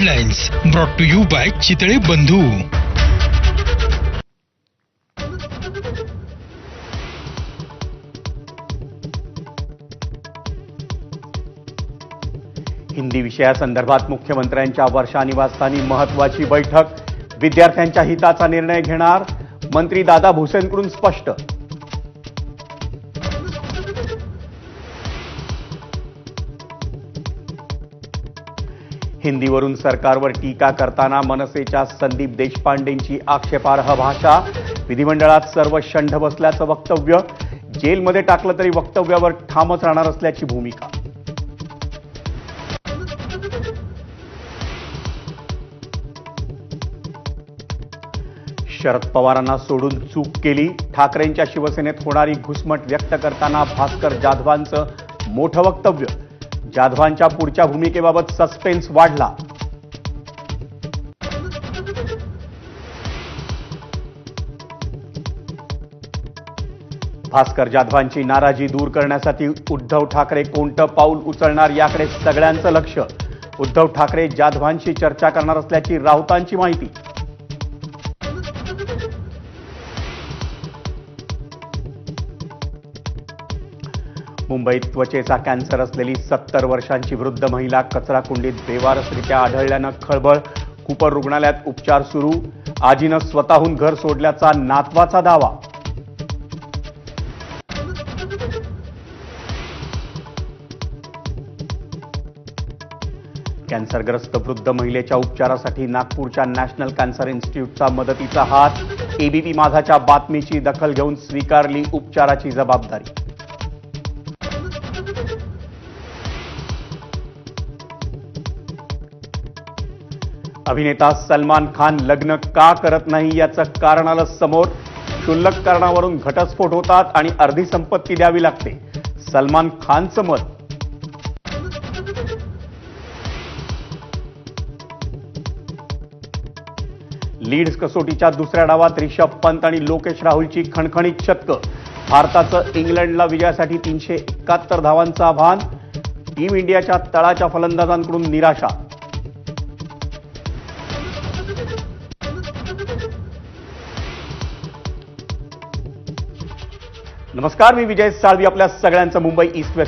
Headlines brought to you by Chitale Bandhu Hindi विषयासंदर्भात मुख्यमंत्र्यांच्या वर्षा निवासस्थानी महत्वाची बैठक. विद्यार्थ्यांच्या हिताचा निर्णय घेणार. मंत्री दादा भुसेंकडून स्पष्ट. हिंदीवरून सरकारवर टीका करताना मनसेच्या संदीप देशपांडेंची आक्षेपार्ह भाषा. विधिमंडळात सर्व शंढ बसल्याचं वक्तव्य. जेलमध्ये टाकलं तरी वक्तव्यावर ठामच राहणार असल्याची भूमिका. शरद पवारांना सोडून चूक केली. ठाकरेंच्या शिवसेनेत होणारी घुसमट व्यक्त करताना भास्कर जाधवांचं मोठं वक्तव्य. जाधवांच्या पुढच्या भूमिकेबाबत सस्पेन्स वाढला. भास्कर जाधवांची नाराजी दूर करण्यासाठी उद्धव ठाकरे कोणतं पाऊल उचलणार याकडे सगळ्यांचं लक्ष. उद्धव ठाकरे जाधवांशी चर्चा करणार असल्याची राऊतांची माहिती. मुंबईत त्वचेचा कॅन्सर असलेली सत्तर वर्षांची वृद्ध महिला कचरा कुंडीत बेवारसरित्या आढळल्यानं खळबळ. कुपर रुग्णालयात उपचार सुरू. आजीनं स्वतःहून घर सोडल्याचा नातवाचा दावा. कॅन्सरग्रस्त वृद्ध महिलेच्या उपचारासाठी नागपूरच्या नॅशनल कॅन्सर इन्स्टिट्यूटचा मदतीचा हात. एबीपी माझाच्या बातमीची दखल घेऊन स्वीकारली उपचाराची जबाबदारी. अभिनेता सलमान खान लग्न का करत नाही याचं कारण आलं समोर. क्षुल्लक कारणावरून घटस्फोट होतात आणि अर्धी संपत्ती द्यावी लागते. सलमान खानचं मत. लीड्स कसोटीच्या दुसऱ्या डावात रिषभ पंत आणि लोकेश राहुलची खणखणीत शतकं भारताचं इंग्लंडला विजयासाठी तीनशे एकाहत्तर धावांचं आव्हान. टीम इंडियाच्या तळाच्या फलंदाजांकडून निराशा. नमस्कार मी विजय साळवी आपल्या सगळ्यांचं मुंबई ईस्ट वेस्ट